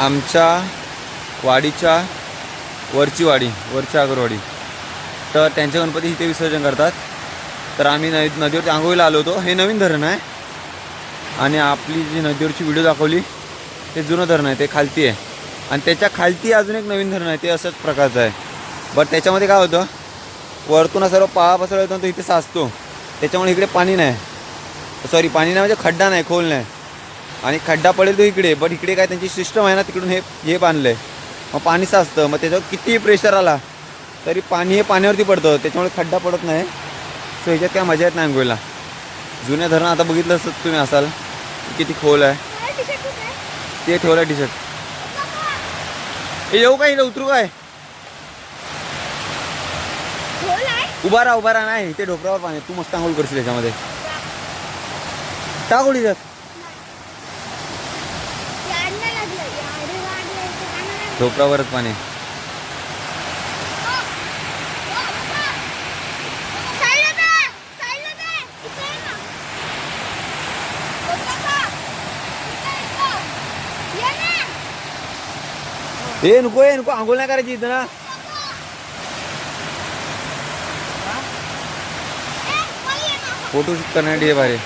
आमच्या वाडीच्या वरची वाडी वरची आगरवाडी. तर त्यांचे गणपती इथे विसर्जन करतात. तर आम्ही नदी नदीवरती आंघोळीला आलो होतो. हे नवीन धरण आहे. आणि आपली जी नदीवरची व्हिडिओ दाखवली ते जुनं धरण आहे ते खालती आहे. आणि त्याच्या खालती अजून एक नवीन धरण आहे ते असंच प्रकारचं आहे. बट त्याच्यामध्ये काय होतं वरतून सर्व पाळा पसरला होता तो इथे साचतो. त्याच्यामुळे इकडे पाणी नाही. सॉरी पाणी नाही म्हणजे खड्डा नाही खोल नाही. आणि खड्डा पडेल तो इकडे बट इकडे काय त्यांची सिस्टम आहे ना तिकडून हे हे बांधलं आहे मग पाणी साचतं मग त्याच्यावर कितीही प्रेशर आला तरी पाणी हे पाण्यावरती पडतं त्याच्यामुळे खड्डा पडत नाही. सो ह्याच्यात काय मजा येत नाही अंघोळीला. जुन्या धरण आता बघितलं असत तुम्ही असाल किती खोल आहे. ते ठेवलं टी शर्ट येऊ काय उतरू काय? उभा राहा उभा राहा. नाही ते ढोपरावर पाणी आहे. तू मस्त आंघोळ करशील याच्यामध्ये टाक उडी त्यात ढोपरावरच पाणी. आहे. ए नको ए नको आंघोळ नाही करायची इथं ना. फोटो शूट करण्यासाठी हे भारी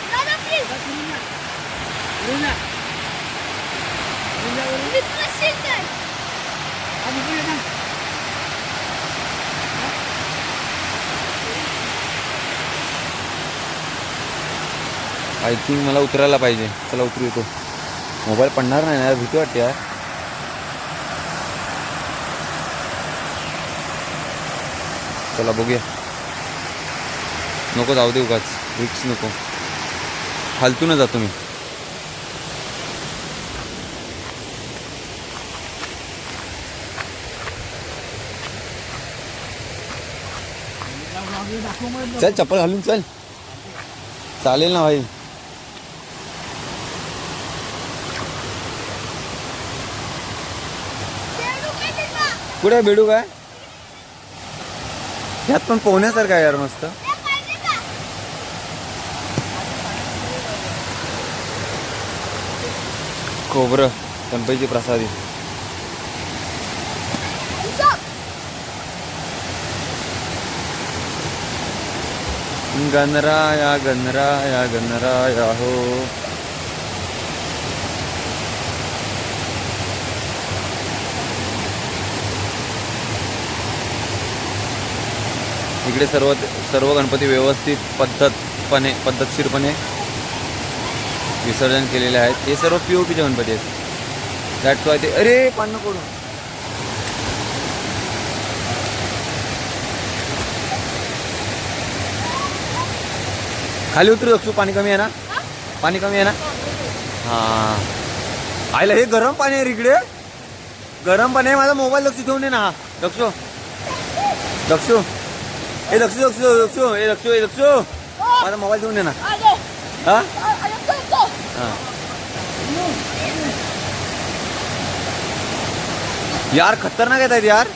आय थिंक मला उतरायला पाहिजे. चला उतरू येतो. मोबाईल पडणार नाही ना यार भीती वाटते यार. चला बघूया. नको जाऊ दे उगाच. रिक्स नको. खालतूनच जातो मी चल चप्पल घालून चल. चालेल ना भाई. कुठे भेटू काय? ह्यात पण पोहण्यासारखं आहे यार मस्त. खोबरं गणपतीची प्रसादी. गणराया गणराया गणराया हो। इकडे सर्व सर्व गणपती व्यवस्थित पद्धतपणे पद्धतशीरपणे विसर्जन केलेले आहेत. हे सर्व पी ओ पीचे गणपती आहेत. दॅट्स वाय ते अरे पाणी कोण? खाली उतरू दक्षू पाणी कमी आहे ना? पाणी कमी आहे ना? हां. आयला हे गरम पाणी आहे इकडे. गरम पाणी आहे. माझा मोबाईल लक्ष ठेवून ये ना. हा. दक्षू दक्षू ए दक्षू लक्ष दक्षू ए लक्ष ए दक्षू माझा मोबाईल ठेवून ये ना. हां? हा. यार खतरनाक येत आहेत यार.